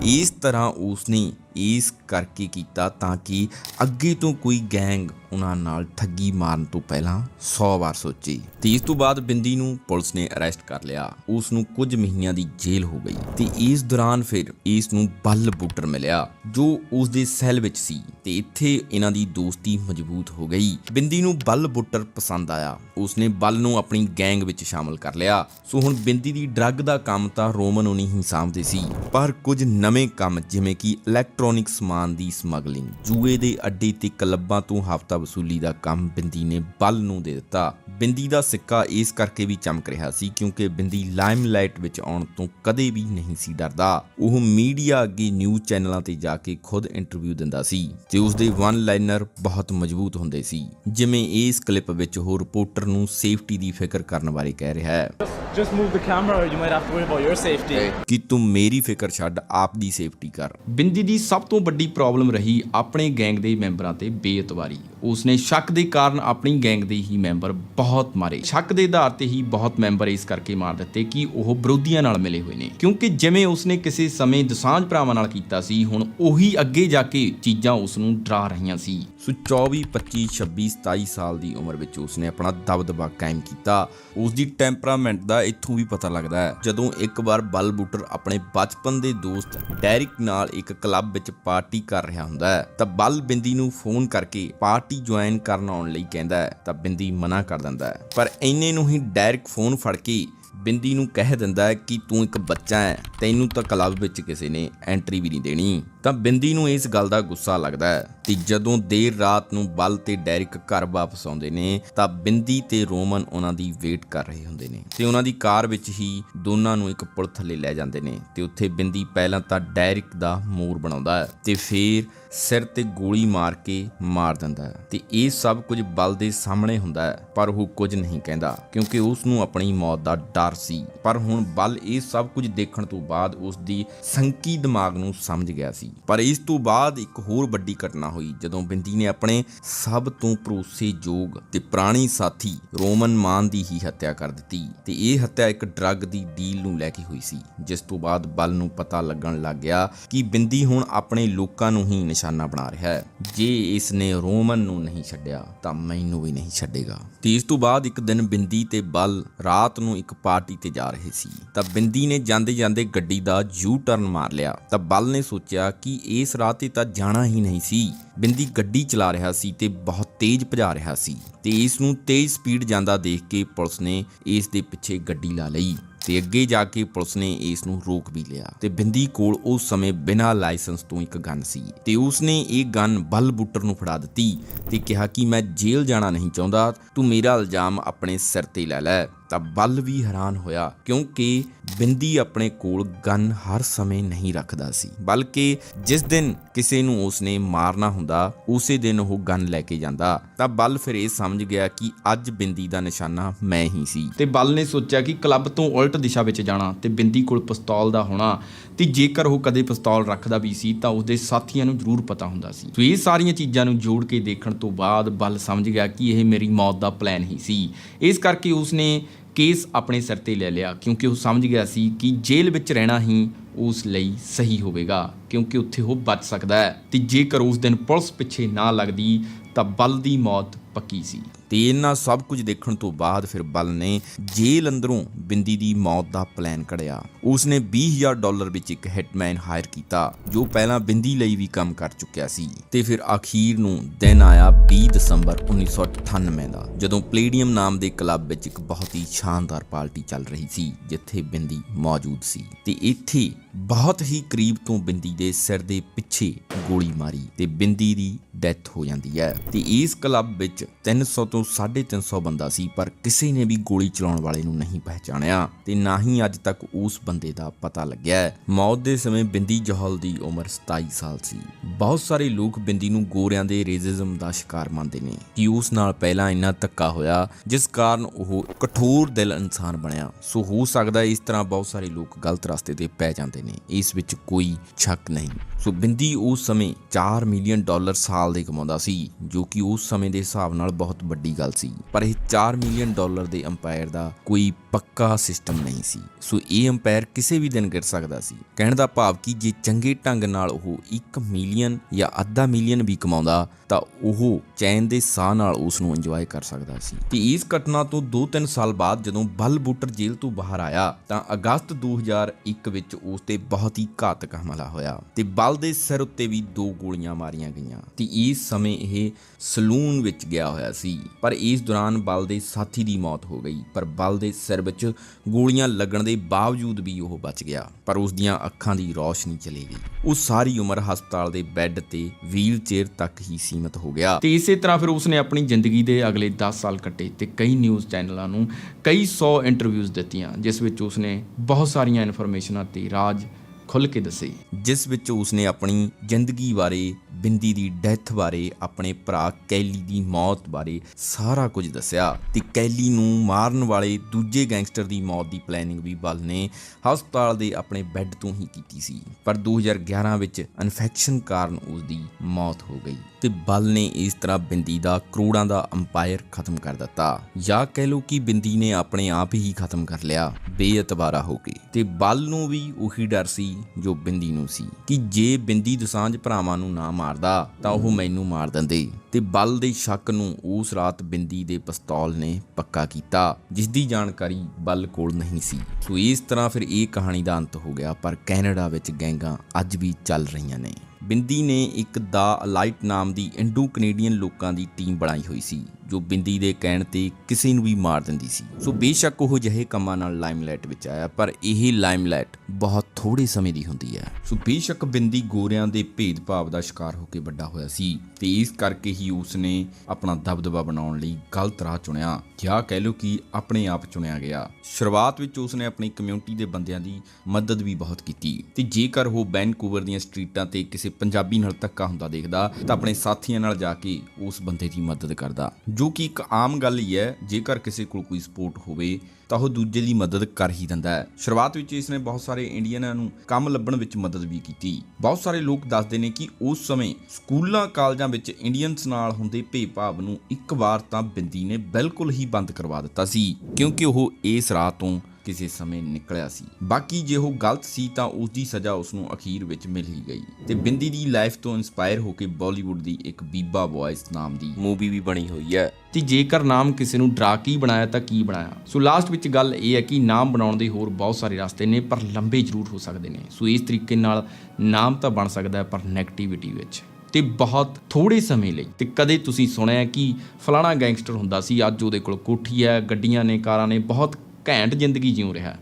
ਇਸ ਤਰ੍ਹਾਂ ਉਸਨੇ ਇਸ ਕਰਕੇ ਕੀਤਾ ਤਾਂ ਕਿ ਅੱਗੇ ਤੋਂ ਕੋਈ ਗੈਂਗ ਉਹਨਾਂ ਨਾਲ ਠੱਗੀ ਮਾਰਨ ਤੋਂ ਪਹਿਲਾਂ 100 ਵਾਰ ਸੋਚੇ। ਤੇ ਇਸ ਤੋਂ ਬਾਅਦ ਬਿੰਦੀ ਨੂੰ ਪੁਲਿਸ ਨੇ ਅਰੈਸਟ ਕਰ ਲਿਆ। ਉਸ ਨੂੰ ਕੁਝ ਮਹੀਨਿਆਂ ਦੀ ਜੇਲ੍ਹ ਹੋ ਗਈ। ਤੇ ਇਸ ਦੌਰਾਨ ਫਿਰ ਇਸ ਨੂੰ ਬੱਲ ਬੂਟਰ ਮਿਲਿਆ, ਜੋ ਉਸ ਦੇ ਸੈੱਲ ਵਿੱਚ ਸੀ। ਤੇ ਇੱਥੇ ਇਹਨਾਂ ਦੀ ਦੋਸਤੀ ਮਜ਼ਬੂਤ ਹੋ ਗਈ। ਬਿੰਦੀ ਨੂੰ ਬੱਲ ਬੁੱਟਰ ਪਸੰਦ ਆਇਆ। ਉਸਨੇ ਬੱਲ ਨੂੰ ਆਪਣੀ ਗੈਂਗ ਵਿੱਚ ਸ਼ਾਮਲ ਕਰ ਲਿਆ। ਸੋ ਹੁਣ ਬਿੰਦੀ ਦੀ ਡਰੱਗ ਦਾ ਕੰਮ ਤਾਂ ਰੋਮਨ ਉਨੀ ਹੀ ਸਾਂਭਦੇ ਸੀ। ਪਰ ਕੁਝ ਨਵੇਂ ਕੰਮ, ਜਿਵੇਂ ਕਿ ਇਲੈਕਟ੍ਰੋਨਿਕ ਸਮਾਨ ਦੀ ਸਮਗਲਿੰਗ, ਜੂਏ ਦੇ ਅੱਡੇ ਤੇ ਕਲੱਬਾਂ ਤੋਂ ਹਫਤਾ ਵਸੂਲੀ ਦਾ ਕੰਮ ਬਿੰਦੀ ਨੇ ਬੱਲ ਨੂੰ ਦੇ ਦਿੱਤਾ। ਬਿੰਦੀ ਦਾ ਸਿੱਕਾ ਇਸ ਕਰਕੇ ਵੀ ਚਮਕ ਰਿਹਾ ਸੀ ਕਿਉਂਕਿ ਬਿੰਦੀ ਲਾਈਮਲਾਈਟ ਵਿੱਚ ਆਉਣ ਤੋਂ ਕਦੇ ਵੀ ਨਹੀਂ ਸੀ ਡਰਦਾ। ਉਹ ਮੀਡੀਆ ਅੱਗੇ ਨਿਊਜ਼ ਚੈਨਲਾਂ ਤੇ ਜਾ ਕੇ ਖੁਦ ਇੰਟਰਵਿਊ ਦਿੰਦਾ ਸੀ ਤੇ ਉਸ ਦੇ ਵਨ ਲਾਈਨਰ ਬਹੁਤ ਮਜ਼ਬੂਤ ਹੁੰਦੇ ਸੀ ਜਿਵੇਂ ਇਸ ਕਲਿੱਪ ਵਿੱਚ ਉਹ ਰਿਪੋਰਟਰ ਨੂੰ ਸੇਫਟੀ ਦੀ ਫਿਕਰ ਕਰਨ ਬਾਰੇ ਕਹਿ ਰਿਹਾ ਹੈ। Just move the camera or you might have to worry about your safety. ਕਿ ਤੂੰ ਮੇਰੀ ਫਿਕਰ ਛੱਡ ਆਪ ਦੀ ਸੇਫਟੀ ਕਰ। ਬਿੰਦੀ ਦੀ ਸਭ ਤੋਂ ਵੱਡੀ ਪ੍ਰੋਬਲਮ ਰਹੀ ਆਪਣੇ ਗੈਂਗ ਦੇ ਮੈਂਬਰਾਂ ਤੇ ਬੇਇਤਬਾਰੀ ਉਸਨੇ ਸ਼ੱਕ ਦੇ ਕਾਰਨ ਆਪਣੀ ਗੈਂਗ ਦੇ ਹੀ ਮੈਂਬਰ ਬਹੁਤ ਬਹੁਤ ਮਾਰੇ। ਸ਼ੱਕ ਦੇ ਆਧਾਰ ਤੇ ਹੀ ਬਹੁਤ ਮੈਂਬਰ ਇਸ ਕਰਕੇ ਮਾਰ ਦਿੱਤੇ ਕਿ ਉਹ ਵਿਰੋਧੀਆਂ ਨਾਲ ਮਿਲੇ ਹੋਏ ਨੇ। ਕਿਉਂਕਿ ਜਿਵੇਂ ਉਸਨੇ ਕਿਸੇ ਸਮੇਂ ਦਸਾਂਝ ਭਰਾਵਾਂ ਨਾਲ ਕੀਤਾ ਸੀ ਹੁਣ ਉਹੀ ਅੱਗੇ ਜਾ ਕੇ ਚੀਜ਼ਾਂ ਉਸ ਨੂੰ ਡਰਾ ਰਹੀਆਂ ਸੀ। ਸੋ 24 25 26 27 ਸਾਲ ਦੀ ਉਮਰ ਵਿੱਚ ਉਸਨੇ ਆਪਣਾ ਦਬਦਬਾ ਕਾਇਮ ਕੀਤਾ। ਉਸ ਦੀ ਟੈਂਪਰਾਮੈਂਟ ਦਾ ਇੱਥੋਂ ਵੀ ਪਤਾ ਲੱਗਦਾ ਹੈ। ਜਦੋਂ ਇੱਕ ਵਾਰ ਬਲ ਬੂਟਰ ਆਪਣੇ ਬਚਪਨ ਦੇ ਦੋਸਤ ਡੈਰਿਕ ਨਾਲ ਇੱਕ ਕਲੱਬ ਵਿੱਚ ਪਾਰਟੀ ਕਰ ਰਿਹਾ ਹੁੰਦਾ ਹੈ, ਤਾਂ ਬਲ ਬਿੰਦੀ ਨੂੰ ਫੋਨ ਕਰਕੇ ਪਾਰਟੀ ਜੁਆਇਨ ਕਰਨ ਆਉਣ ਲਈ ਕਹਿੰਦਾ ਹੈ, ਤਾਂ ਬਿੰਦੀ ਮਨਾ ਕਰ ਦਿੰਦਾ ਹੈ। ਪਰ ਇੰਨੇ ਨੂੰ ਹੀ ਡੈਰਿਕ ਫੋਨ ਫੜ ਕੇ ਬਿੰਦੀ ਨੂੰ ਕਹਿ ਦਿੰਦਾ ਹੈ ਕਿ ਤੂੰ ਇੱਕ ਬੱਚਾ ਹੈ, ਤੈਨੂੰ ਤਾਂ ਕਲੱਬ ਵਿੱਚ ਕਿਸੇ ਨੇ ਐਂਟਰੀ ਵੀ ਨਹੀਂ ਦੇਣੀ। ਤਾਂ ਬਿੰਦੀ ਨੂੰ ਇਸ ਗੱਲ ਦਾ ਗੁੱਸਾ ਲੱਗਦਾ ਹੈ ਤੇ ਜਦੋਂ ਦੇਰ ਰਾਤ ਨੂੰ ਬਲ ਤੇ ਡੈਰਿਕ ਘਰ ਵਾਪਸ ਆਉਂਦੇ ਨੇ, ਤਾਂ ਬਿੰਦੀ ਤੇ ਰੋਮਨ ਉਹਨਾਂ ਦੀ ਵੇਟ ਕਰ ਰਹੇ ਹੁੰਦੇ ਨੇ ਤੇ ਉਹਨਾਂ ਦੀ ਕਾਰ ਵਿੱਚ ਹੀ ਦੋਨਾਂ ਨੂੰ ਇੱਕ ਪੁਲ ਥੱਲੇ ਲੈ ਜਾਂਦੇ ਨੇ ਤੇ ਉੱਥੇ ਬਿੰਦੀ ਪਹਿਲਾਂ ਤਾਂ ਡੈਰਿਕ ਦਾ ਮੋਰ ਬਣਾਉਂਦਾ ਹੈ ਤੇ ਫਿਰ ਸਿਰ ਤੇ ਗੋਲੀ ਮਾਰ ਕੇ ਮਾਰ ਦਿੰਦਾ ਹੈ ਤੇ ਇਹ ਸਭ ਕੁਝ ਬਲ ਦੇ ਸਾਹਮਣੇ ਹੁੰਦਾ ਹੈ, ਪਰ ਉਹ ਕੁਝ ਨਹੀਂ ਕਹਿੰਦਾ ਕਿਉਂਕਿ ਉਸ ਨੂੰ ਆਪਣੀ ਮੌਤ ਦਾ ਡਰ ਸੀ। ਪਰ ਹੁਣ ਬਲ ਇਹ ਸਭ ਕੁਝ ਦੇਖਣ ਤੋਂ ਬਾਅਦ ਉਸ ਦੀ ਸੰਕੀ ਦਿਮਾਗ ਨੂੰ ਸਮਝ ਗਿਆ ਸੀ। ਪਰ ਇਸ ਤੋਂ ਬਾਅਦ ਇੱਕ ਹੋਰ ਵੱਡੀ ਘਟਨਾ ਹੋਈ, ਜਦੋਂ ਬਿੰਦੀ ਨੇ ਆਪਣੇ ਸਭ ਤੋਂ ਭਰੋਸੇਯੋਗ ਤੇ ਪੁਰਾਣੀ ਸਾਥੀ ਰੋਮਨ ਮਾਨ ਦੀ ਹੀ ਹੱਤਿਆ ਕਰ ਦਿੱਤੀ ਤੇ ਇਹ ਹੱਤਿਆ ਇੱਕ ਡਰੱਗ ਦੀ ਡੀਲ ਨੂੰ ਲੈ ਕੇ ਹੋਈ ਸੀ, ਜਿਸ ਤੋਂ ਬਾਅਦ ਬਲ ਨੂੰ ਪਤਾ ਲੱਗਣ ਲੱਗ ਗਿਆ ਕਿ ਬਿੰਦੀ ਹੁਣ ਆਪਣੇ ਲੋਕਾਂ ਨੂੰ ਹੀ ਨਿਸ਼ਾਨਾ ਬਣਾ ਰਿਹਾ ਹੈ। ਜੇ ਇਸ ਨੇ ਰੋਮਨ ਨੂੰ ਨਹੀਂ ਛੱਡਿਆ, ਤਾਂ ਮੈਨੂੰ ਵੀ ਨਹੀਂ ਛੱਡੇਗਾ। ਤੇ ਇਸ ਤੋਂ ਬਾਅਦ ਇੱਕ ਦਿਨ ਬਿੰਦੀ ਤੇ ਬਲ ਰਾਤ ਨੂੰ ਇੱਕ ਪਾਰਟੀ ਤੇ ਜਾ ਰਹੇ ਸੀ। ਤਾਂ ਬਿੰਦੀ ਨੇ ਜਾਂਦੇ ਜਾਂਦੇ ਗੱਡੀ ਦਾ ਯੂ ਟਰਨ ਮਾਰ ਲਿਆ। ਤਾਂ ਬਲ ਨੇ ਸੋਚਿਆ ਕਿ ਇਸ ਰਾਹ ਤੇ ਤਾਂ ਜਾਣਾ ਹੀ ਨਹੀਂ ਸੀ। ਬਿੰਦੀ ਗੱਡੀ ਚਲਾ ਰਿਹਾ ਸੀ ਤੇ ਬਹੁਤ ਤੇਜ਼ ਭਜਾ ਰਿਹਾ ਸੀ ਤੇ ਇਸ ਨੂੰ ਤੇਜ਼ ਸਪੀਡ ਜਾਂਦਾ ਦੇਖ ਕੇ ਪੁਲਿਸ ਨੇ ਇਸ ਦੇ ਪਿੱਛੇ ਗੱਡੀ ਲਾ ਲਈ ਤੇ ਅੱਗੇ ਜਾ ਕੇ ਪੁਲਿਸ ਨੇ ਇਸ ਨੂੰ ਰੋਕ ਵੀ ਲਿਆ ਤੇ ਬਿੰਦੀ ਕੋਲ ਉਸ ਸਮੇਂ ਬਿਨਾਂ ਲਾਇਸੈਂਸ ਤੋਂ ਇੱਕ ਗਨ ਸੀ ਤੇ ਉਸ ਨੇ ਇਹ ਗਨ ਬਲ ਬੂਟਰ ਨੂੰ ਫੜਾ ਦਿੱਤੀ ਤੇ ਕਿਹਾ ਕਿ ਮੈਂ ਜੇਲ੍ਹ ਜਾਣਾ ਨਹੀਂ ਚਾਹੁੰਦਾ, ਤੂੰ ਮੇਰਾ ਇਲਜ਼ਾਮ ਆਪਣੇ ਸਿਰ ਤੇ ਲੈ ਲੈ। ਤਾਂ ਬਲ ਵੀ ਹੈਰਾਨ ਹੋਇਆ ਕਿਉਂਕਿ ਬਿੰਦੀ ਆਪਣੇ ਕੋਲ ਗਨ ਹਰ ਸਮੇਂ ਨਹੀਂ ਰੱਖਦਾ ਸੀ। ਬਲਕਿ ਜਿਸ ਦਿਨ ਕਿਸੇ ਨੂੰ ਉਸਨੇ ਮਾਰਨਾ ਹੁੰਦਾ, ਉਸੇ ਦਿਨ ਉਹ ਗਨ ਲੈ ਕੇ ਜਾਂਦਾ। ਤਾਂ ਬਲ ਫਿਰ ਇਹ ਸਮਝ ਗਿਆ ਕਿ ਅੱਜ ਬਿੰਦੀ ਦਾ ਨਿਸ਼ਾਨਾ ਮੈਂ ਹੀ ਸੀ। ਤੇ ਬਲ ਨੇ ਸੋਚਿਆ ਕਿ ਕਲੱਬ ਤੋਂ ਉਲਟ ਦਿਸ਼ਾ ਵਿੱਚ ਜਾਣਾ ਤੇ ਬਿੰਦੀ ਕੋਲ ਪਿਸਤੌਲ ਦਾ ਹੋਣਾ। ਤੇ ਜੇਕਰ ਉਹ ਕਦੇ ਪਿਸਤੌਲ ਰੱਖਦਾ ਵੀ ਸੀ, ਤਾਂ ਉਸਦੇ ਸਾਥੀਆਂ ਨੂੰ ਜ਼ਰੂਰ ਪਤਾ ਹੁੰਦਾ ਸੀ। ਸੋ ਇਹ ਸਾਰੀਆਂ ਚੀਜ਼ਾਂ ਨੂੰ ਜੋੜ ਕੇ ਦੇਖਣ ਤੋਂ ਬਾਅਦ ਬਲ ਸਮਝ ਗਿਆ ਕਿ ਇਹ ਮੇਰੀ ਮੌਤ ਦਾ ਪਲਾਨ ਹੀ ਸੀ। ਇਸ ਕਰਕੇ ਉਸਨੇ ਕੇਸ ਆਪਣੇ ਸਿਰ ਤੇ ਲੈ ਲਿਆ, ਕਿਉਂਕਿ ਉਹ ਸਮਝ ਗਿਆ ਸੀ ਕਿ ਜੇਲ੍ਹ ਵਿੱਚ ਰਹਿਣਾ ਹੀ ਉਸ ਲਈ ਸਹੀ ਹੋਵੇਗਾ, ਕਿਉਂਕਿ ਉੱਥੇ ਉਹ ਬਚ ਸਕਦਾ ਹੈ। ਤੇ ਜੇਕਰ ਉਸ ਦਿਨ ਪੁਲਿਸ ਪਿੱਛੇ ਨਾ ਲੱਗਦੀ, ਤਾਂ ਬਲ ਦੀ ਮੌਤ ਪੱਕੀ ਸੀ। ਤੇ ਇਹਨਾਂ ਸਭ ਕੁਝ ਦੇਖਣ ਤੋਂ ਬਾਅਦ ਫਿਰ ਬਲ ਨੇ ਜੇਲ੍ਹ ਅੰਦਰੋਂ ਬਿੰਦੀ ਦੀ ਮੌਤ ਦਾ ਪਲਾਨ ਘੜਿਆ ਉਸਨੇ 20000 ਡਾਲਰ ਵਿੱਚ ਇੱਕ ਹਿਟਮੈਨ ਹਾਇਰ ਕੀਤਾ, ਜੋ ਪਹਿਲਾਂ ਬਿੰਦੀ ਲਈ ਵੀ ਕੰਮ ਕਰ ਚੁੱਕਿਆ ਸੀ। ਤੇ ਫਿਰ ਅਖੀਰ ਨੂੰ ਦਿਨ ਆਇਆ 20 ਦਸੰਬਰ 1998 ਦਾ, ਜਦੋਂ ਪਲੇਡੀਅਮ ਨਾਮ ਦੇ ਕਲੱਬ ਵਿੱਚ ਇੱਕ ਬਹੁਤ ਹੀ ਸ਼ਾਨਦਾਰ ਪਾਰਟੀ ਚੱਲ ਰਹੀ ਸੀ, ਜਿੱਥੇ ਬਿੰਦੀ ਮੌਜੂਦ ਸੀ। ਤੇ ਇੱਥੇ ਬਹੁਤ ਹੀ ਕਰੀਬ ਤੋਂ ਬਿੰਦੀ ਦੇ ਸਿਰ ਦੇ ਪਿੱਛੇ ਗੋਲੀ ਮਾਰੀ ਤੇ ਬਿੰਦੀ ਦੀ ਡੈਥ ਹੋ ਜਾਂਦੀ ਹੈ। ਤੇ ਇਸ ਕਲੱਬ ਵਿੱਚ 300 ਤੋਂ 350 ਬੰਦਾ ਸੀ, ਪਰ ਕਿਸੇ ਨੇ ਵੀ ਗੋਲੀ ਚਲਾਉਣ ਵਾਲੇ ਨੂੰ ਨਹੀਂ ਪਹਿਚਾਣਿਆ ਤੇ ਨਾ ਹੀ ਅੱਜ ਤੱਕ ਉਸ ਬੰਦੇ ਦਾ ਪਤਾ ਲੱਗਿਆ ਮੌਤ ਦੇ ਸਮੇਂ ਬਿੰਦੀ ਜਹਲ ਦੀ ਉਮਰ 27 ਸਾਲ ਸੀ। ਬਹੁਤ ਸਾਰੇ ਲੋਕ ਬਿੰਦੀ ਨੂੰ ਗੋਰਿਆਂ ਦੇ ਰੇਜਿਜ਼ਮ ਦਾ ਸ਼ਿਕਾਰ ਮੰਨਦੇ ਨੇ ਕਿ ਉਸ ਨਾਲ ਪਹਿਲਾਂ ਇੰਨਾ ਧੱਕਾ ਹੋਇਆ, ਜਿਸ ਕਾਰਨ ਉਹ ਕਠੋਰ ਦਿਲ ਇਨਸਾਨ ਬਣਿਆ। ਸੋ ਹੋ ਸਕਦਾ ਇਸ ਤਰ੍ਹਾਂ ਬਹੁਤ ਸਾਰੇ ਲੋਕ ਗਲਤ ਰਸਤੇ ਤੇ ਪੈ ਜਾਂਦੇ ਨੇ। ਇਸ ਵਿੱਚ ਕੋਈ ਸ਼ੱਕ ਨਹੀਂ। ਸੋ ਬਿੰਦੀ ਉਸ ਸਮੇਂ 4 ਮਿਲੀਅਨ ਡਾਲਰ ਸਾਲ ਦੇ ਕਮਾਉਂਦਾ ਸੀ, ਜੋ ਕਿ ਉਸ ਸਮੇਂ ਦੇ ਹਿਸਾਬ ਨਾਲ ਬਹੁਤ ਵੱਡੀ ਗੱਲ ਸੀ। ਪਰ ਇਹ 4 ਮਿਲੀਅਨ ਡਾਲਰ ਦੇ ਅੰਪਾਇਰ ਦਾ ਕੋਈ ਪੱਕਾ ਸਿਸਟਮ ਨਹੀਂ ਸੀ। ਸੋ ਇਹ ਅੰਪਾਇਰ ਕਿਸੇ ਵੀ ਦਿਨ ਗਿਰ ਸਕਦਾ ਸੀ। ਕਹਿਣ ਦਾ ਭਾਵ ਕਿ ਜੇ ਚੰਗੇ ਢੰਗ ਨਾਲ ਉਹ 1 ਮਿਲੀਅਨ ਜਾਂ ਅੱਧਾ ਮਿਲੀਅਨ ਵੀ ਕਮਾਉਂਦਾ, ਤਾਂ ਉਹ ਚੈਨ ਦੇ ਸਾਹ ਨਾਲ ਉਸ ਨੂੰ ਇੰਜੋਏ ਕਰ ਸਕਦਾ ਸੀ। ਤੇ ਇਸ ਘਟਨਾ ਤੋਂ 2-3 ਸਾਲ ਬਾਅਦ ਜਦੋਂ ਬਲ ਬੂਟਰ ਜੇਲ੍ਹ ਤੋਂ ਬਾਹਰ ਆਇਆ, ਤਾਂ ਅਗਸਤ 2001 ਵਿੱਚ ਉਸ ਤੇ ਬਹੁਤ ਹੀ ਘਾਤਕ ਹਮਲਾ ਹੋਇਆ। ਤੇ ਬਲ ਦੇ ਸਿਰ ਉੱਤੇ ਵੀ ਦੋ ਗੋਲੀਆਂ ਮਾਰੀਆਂ ਗਈਆਂ। ਤੇ ਇਸ ਸਮੇਂ ਇਹ ਸਲੂਨ ਵਿੱਚ ਗਿਆ ਹੋਇਆ ਸੀ। ਪਰ ਇਸ ਦੌਰਾਨ ਬਲ ਦੇ ਸਾਥੀ ਦੀ ਮੌਤ ਹੋ ਗਈ। ਪਰ ਬਲ ਦੇ ਸਿਰ ਵਿੱਚ ਗੋਲੀਆਂ ਲੱਗਣ ਦੇ ਬਾਵਜੂਦ ਵੀ ਉਹ ਬਚ ਗਿਆ। ਪਰ ਉਸ ਦੀਆਂ ਅੱਖਾਂ ਦੀ ਰੌਸ਼ਨੀ ਚਲੀ ਗਈ। ਉਹ ਸਾਰੀ ਉਮਰ ਹਸਪਤਾਲ ਦੇ ਬੈੱਡ ਤੇ ਵੀਲ ਚੇਅਰ ਤੱਕ ਹੀ ਸੀਮਿਤ ਹੋ ਗਿਆ। ਤੇ ਇਸੇ ਤਰ੍ਹਾਂ ਫਿਰ ਉਸਨੇ ਆਪਣੀ ਜ਼ਿੰਦਗੀ ਦੇ ਅਗਲੇ 10 ਸਾਲ ਕੱਟੇ ਤੇ ਕਈ ਨਿਊਜ਼ ਚੈਨਲਾਂ ਨੂੰ ਕਈ 100 ਇੰਟਰਵਿਊਜ਼ ਦਿੱਤੀਆਂ, ਜਿਸ ਵਿੱਚ ਉਸਨੇ ਬਹੁਤ ਸਾਰੀਆਂ ਇਨਫੋਰਮੇਸ਼ਨਾਂ ਤੇ ਰਾਜ ਖੁੱਲ੍ਹ ਕੇ ਦੱਸੇ ਜਿਸ ਵਿੱਚ ਉਸਨੇ ਆਪਣੀ ਜ਼ਿੰਦਗੀ ਬਾਰੇ ਬਿੰਦੀ ਦੀ ਡੈਥ ਬਾਰੇ, ਆਪਣੇ ਭਰਾ ਕੈਲੀ ਦੀ ਮੌਤ ਬਾਰੇ ਸਾਰਾ ਕੁਝ ਦੱਸਿਆ ਤੇ ਕੈਲੀ ਨੂੰ ਮਾਰਨ ਵਾਲੇ ਦੂਜੇ ਗੈਂਗਸਟਰ ਦੀ ਮੌਤ ਦੀ ਪਲੈਨਿੰਗ ਵੀ ਬਲ ਨੇ। ਹਸਪਤਾਲ ਦੇ ਆਪਣੇ ਬੈੱਡ ਤੋਂ ਹੀ ਕੀਤੀ ਸੀ, ਪਰ 2011 ਵਿੱਚ ਇਨਫੈਕਸ਼ਨ ਕਾਰਨ ਉਸ ਦੀ ਮੌਤ ਹੋ ਗਈ ਤੇ ਬਲ ਨੇ ਇਸ ਤਰ੍ਹਾਂ ਬਿੰਦੀ ਦਾ ਕਰੋੜਾਂ ਦਾ ਅੰਪਾਇਰ ਖਤਮ ਕਰ ਦਿੱਤਾ। ਜਾਂ ਕਹਿ ਲਓ ਕਿ ਬਿੰਦੀ ਨੇ ਆਪਣੇ ਆਪ ਹੀ ਖਤਮ ਕਰ ਲਿਆ ਬੇਇਤਬਾਰਾ ਹੋ ਕੇ। ਤੇ ਬਲ ਨੂੰ ਵੀ ਉਹੀ ਡਰ ਸੀ ਜੋ ਬਿੰਦੀ ਨੂੰ ਸੀ ਕਿ ਜੇ ਬਿੰਦੀ ਦਸਾਂਝ ਭਰਾਵਾਂ ਨੂੰ ਨਾ ਮਾਰ ਮਾਰਦਾ ਤਾਂ ਉਹ ਮੈਨੂੰ ਮਾਰ ਦਿੰਦੇ ਤੇ ਬਲ ਦੇ ਸ਼ੱਕ ਨੂੰ ਉਸ ਰਾਤ ਬਿੰਦੀ ਦੇ ਪਿਸਤੌਲ ਨੇ ਪੱਕਾ ਕੀਤਾ ਜਿਸ ਦੀ ਜਾਣਕਾਰੀ ਬਲ ਕੋਲ ਨਹੀਂ ਸੀ। ਸੋ ਇਸ ਤਰ੍ਹਾਂ ਫਿਰ ਇਹ ਕਹਾਣੀ ਦਾ ਅੰਤ ਹੋ ਗਿਆ, ਪਰ ਕੈਨੇਡਾ ਵਿੱਚ ਗੈਂਗਾਂ ਅੱਜ ਵੀ ਚੱਲ ਰਹੀਆਂ ਨੇ। ਬਿੰਦੀ ਨੇ ਇੱਕ ਦਾ ਅਲਾਈਟ ਨਾਮ ਦੀ ਇੰਡੋ ਕੈਨੇਡੀਅਨ ਲੋਕਾਂ ਦੀ ਟੀਮ ਬਣਾਈ ਹੋਈ ਸੀ। ਜੋ ਬਿੰਦੀ ਦੇ ਕਹਿਣ ਤੇ ਕਿਸੇ ਨੂੰ ਵੀ ਮਾਰ ਦਿੰਦੀ ਸੀ। ਸੋ ਬੇਸ਼ੱਕ ਉਹ ਜਿਹੇ ਕੰਮਾਂ ਨਾਲ ਲਾਈਮਲਾਈਟ ਵਿੱਚ ਆਇਆ, ਪਰ ਇਹ ਲਾਈਮਲਾਈਟ ਬਹੁਤ ਥੋੜੇ ਸਮੇਂ ਦੀ ਹੁੰਦੀ ਹੈ। ਸੋ ਬੇਸ਼ੱਕ ਬਿੰਦੀ ਗੋਰਿਆਂ ਦੇ ਭੇਦਭਾਵ ਦਾ ਸ਼ਿਕਾਰ ਹੋ ਕੇ ਵੱਡਾ ਹੋਇਆ ਸੀ ਤੇ ਇਸ ਕਰਕੇ ਹੀ ਉਸਨੇ ਆਪਣਾ ਦਬਦਬਾ ਬਣਾਉਣ ਲਈ ਗਲਤ ਰਾਹ ਚੁਣਿਆ ਜਾਂ ਕਹਿ ਲਓ ਕਿ ਆਪਣੇ ਆਪ ਚੁਣਿਆ ਗਿਆ। ਸ਼ੁਰੂਆਤ ਵਿੱਚ ਉਸਨੇ ਆਪਣੀ ਕਮਿਊਨਿਟੀ ਦੇ ਬੰਦਿਆਂ ਦੀ ਮਦਦ ਵੀ ਬਹੁਤ ਕੀਤੀ ਤੇ ਜੇਕਰ ਉਹ ਵੈਨਕੂਵਰ ਦੀਆਂ ਸਟਰੀਟਾਂ ਤੇ ਕਿਸੇ ਪੰਜਾਬੀ ਨਾਲ ਧੱਕਾ ਹੁੰਦਾ ਦੇਖਦਾ ਤਾਂ ਆਪਣੇ ਸਾਥੀਆਂ ਨਾਲ ਜਾ ਕੇ ਉਸ ਬੰਦੇ ਦੀ ਮਦਦ ਕਰਦਾ। ਜੋ ਕਿ ਇੱਕ ਆਮ ਗੱਲ ਹੀ ਹੈ, ਜੇਕਰ ਕਿਸੇ ਕੋਲ ਕੋਈ ਸਪੋਰਟ ਹੋਵੇ, ਤਾਂ ਉਹ ਦੂਜੇ ਦੀ ਮਦਦ ਕਰ ਹੀ ਦਿੰਦਾ ਹੈ। ਸ਼ੁਰੂਆਤ ਵਿੱਚ ਇਸਨੇ ਬਹੁਤ ਸਾਰੇ ਇੰਡੀਅਨਾਂ ਨੂੰ ਕੰਮ ਲੱਭਣ ਵਿੱਚ ਮਦਦ ਵੀ ਕੀਤੀ। ਬਹੁਤ ਸਾਰੇ ਲੋਕ ਦੱਸਦੇ ਨੇ ਕਿ ਉਸ ਸਮੇਂ ਸਕੂਲਾਂ, ਕਾਲਜਾਂ ਵਿੱਚ ਇੰਡੀਅਨਸ ਨਾਲ ਹੁੰਦੇ ਭੇਦਭਾਵ ਨੂੰ ਇੱਕ ਵਾਰ ਤਾਂ ਬਿੰਦੀ ਨੇ ਬਿਲਕੁਲ ਹੀ ਬੰਦ ਕਰਵਾ ਦਿੱਤਾ ਸੀ, ਕਿਉਂਕਿ ਉਹ ਇਸ ਰਾਹ ਤੋਂ ਕਿਸੇ ਸਮੇਂ ਨਿਕਲਿਆ ਸੀ। ਬਾਕੀ ਜੇ ਉਹ ਗਲਤ ਸੀ ਤਾਂ ਉਸ ਦੀ ਸਜ਼ਾ ਉਸ ਨੂੰ ਅਖੀਰ ਵਿੱਚ ਮਿਲ ਹੀ ਗਈ। ਤੇ ਬਿੰਦੀ ਦੀ ਲਾਈਫ ਤੋਂ ਇਨਸਪਾਇਰ ਹੋ ਕੇ ਬਾਲੀਵੁੱਡ ਦੀ ਇੱਕ ਬੀਬਾ ਬॉयਜ਼ ਨਾਮ ਦੀ ਮੂਵੀ ਵੀ ਬਣੀ ਹੋਈ ਹੈ। ਤੇ ਜੇਕਰ ਨਾਮ ਕਿਸੇ ਨੂੰ ਡਰਾ ਕੀ ਬਣਾਇਆ ਤਾਂ ਕੀ ਬਣਾਇਆ? ਸੋ ਲਾਸਟ ਵਿੱਚ ਗੱਲ ਇਹ ਹੈ ਕਿ ਨਾਮ ਬਣਾਉਣ ਦੇ ਹੋਰ ਬਹੁਤ ਸਾਰੇ ਰਸਤੇ ਨੇ, ਪਰ ਲੰਬੇ ਜ਼ਰੂਰ ਹੋ ਸਕਦੇ ਨੇ। ਸੋ ਇਸ ਤਰੀਕੇ ਨਾਲ ਨਾਮ ਤਾਂ ਬਣ ਸਕਦਾ ਹੈ, ਪਰ 네ਗੇਟਿਵਿਟੀ ਵਿੱਚ। ਤੇ ਬਹੁਤ ਥੋੜੇ ਸਮੇਂ ਲਈ, ਤੇ ਕਦੇ ਤੁਸੀਂ ਸੁਣਿਆ ਕਿ ਫਲਾਣਾ ਗੈਂਗਸਟਰ ਹੁੰਦਾ ਸੀ, ਅੱਜ ਉਹਦੇ ਕੋਲ ਕੋਠੀ ਹੈ, ਗੱਡੀਆਂ ਨੇ, ਕਾਰਾਂ ਨੇ, ਬਹੁਤ ਘੈਂਟ ਜ਼ਿੰਦਗੀ ਜਿਉ ਰਿਹਾ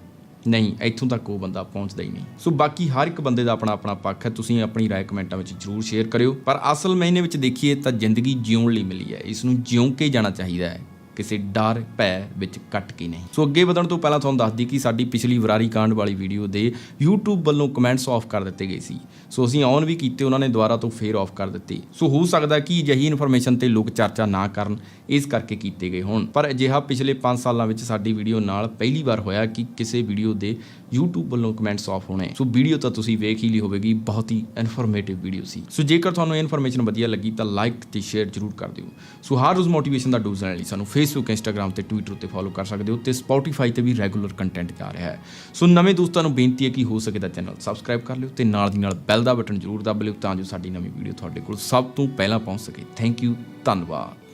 ਨਹੀਂ ਇੱਥੋਂ ਤੱਕ ਉਹ ਬੰਦਾ ਪਹੁੰਚਦਾ ਹੀ ਨਹੀਂ ਸੋ ਬਾਕੀ ਹਰ ਇੱਕ ਬੰਦੇ ਦਾ ਆਪਣਾ ਆਪਣਾ ਪੱਖ ਹੈ ਤੁਸੀਂ ਆਪਣੀ رائے ਕਮੈਂਟਾਂ ਵਿੱਚ ਜਰੂਰ ਸ਼ੇਅਰ ਕਰਿਓ ਪਰ ਅਸਲ ਮਹੀਨੇ ਵਿੱਚ ਦੇਖੀਏ ਤਾਂ ਜ਼ਿੰਦਗੀ ਜਿਉਣ ਲਈ ਮਿਲੀ ਹੈ ਇਸ ਨੂੰ ਜਿਉਂ ਕੇ ਜਾਣਾ ਚਾਹੀਦਾ ਹੈ ਕਿਸੇ ਡਰ, ਭੈ ਵਿੱਚ ਕੱਟ ਕੇ ਨਹੀਂ। ਸੋ ਅੱਗੇ ਵਧਣ ਤੋਂ ਪਹਿਲਾਂ ਤੁਹਾਨੂੰ ਦੱਸ ਦਈ ਕਿ ਸਾਡੀ ਪਿਛਲੀ ਵਰਾਰੀ ਕਾਂਡ ਵਾਲੀ ਵੀਡੀਓ ਦੇ YouTube ਵੱਲੋਂ ਕਮੈਂਟਸ ਆਫ ਕਰ ਦਿੱਤੇ ਗਏ ਸੀ। ਸੋ ਅਸੀਂ ਔਨ ਵੀ ਕੀਤੇ, ਉਹਨਾਂ ਨੇ ਦੁਬਾਰਾ ਤੋਂ ਫੇਰ ਆਫ ਕਰ ਦਿੱਤੇ। ਸੋ ਹੋ ਸਕਦਾ ਕਿ ਅਜਿਹੀ ਇਨਫੋਰਮੇਸ਼ਨ ਤੇ ਲੋਕ ਚਰਚਾ ਨਾ ਕਰਨ, ਇਸ ਕਰਕੇ ਕੀਤੇ ਗਏ ਹੋਣ। ਪਰ ਅਜਿਹਾ ਪਿਛਲੇ 5 ਸਾਲਾਂ ਵਿੱਚ ਸਾਡੀ ਵੀਡੀਓ ਨਾਲ ਪਹਿਲੀ ਵਾਰ ਹੋਇਆ ਕਿ ਕਿਸੇ ਵੀਡੀਓ ਦੇ YouTube ਵੱਲੋਂ ਕਮੈਂਟਸ ਆਫ ਹੋਣੇ। ਸੋ ਵੀਡੀਓ ਤਾਂ ਤੁਸੀਂ ਵੇਖ ਹੀ ਲਈ ਹੋਵੇਗੀ, ਬਹੁਤ ਹੀ ਇਨਫੋਰਮੇਟਿਵ ਵੀਡੀਓ ਸੀ। ਸੋ ਜੇਕਰ ਤੁਹਾਨੂੰ ਇਹ ਇਨਫੋਰਮੇਸ਼ਨ ਵਧੀਆ ਲੱਗੀ ਤਾਂ ਲਾਈਕ ਤੇ ਸ਼ੇਅਰ ਜਰੂਰ ਕਰ ਦਿਓ। ਸੋ ਹਰ ਰੋਜ਼ ਮੋਟੀਵੇਸ਼ਨ ਦਾ ਡੋਜ਼ ਲੈਣ ਲਈ ਸਾਨੂੰ ਫੇਸਬੁੱਕ ਇੰਸਟਾਗ੍ਰam ਤੇ ਟਵਿੱਟਰ ਉੱਤੇ ਫੋਲੋ ਕਰ ਸਕਦੇ ਹੋ ਤੇ ਸਪੋਟੀਫਾਈ ਤੇ ਵੀ ਰੈਗੂਲਰ ਕੰਟੈਂਟ ਜਾ ਰਿਹਾ ਹੈ। ਸੋ ਨਵੇਂ ਦੋਸਤਾਂ ਨੂੰ ਬੇਨਤੀ ਹੈ ਕਿ ਹੋ ਸਕੇ ਤਾਂ ਚੈਨਲ ਸਬਸਕ੍ਰਾਈਬ ਕਰ ਲਿਓ ਤੇ ਨਾਲ ਦੀ ਨਾਲ ਬੈਲ ਦਾ ਬਟਨ ਜਰੂਰ ਦੱਬ ਲਿਓ ਤਾਂ ਜੋ ਸਾਡੀ ਨਵੀਂ ਵੀਡੀਓ ਤੁਹਾਡੇ ਕੋਲ ਸਭ ਤੋਂ ਪਹਿਲਾਂ ਪਹੁੰਚ ਸਕੇ। ਥੈਂਕ ਯੂ ਧੰਨਵਾਦ।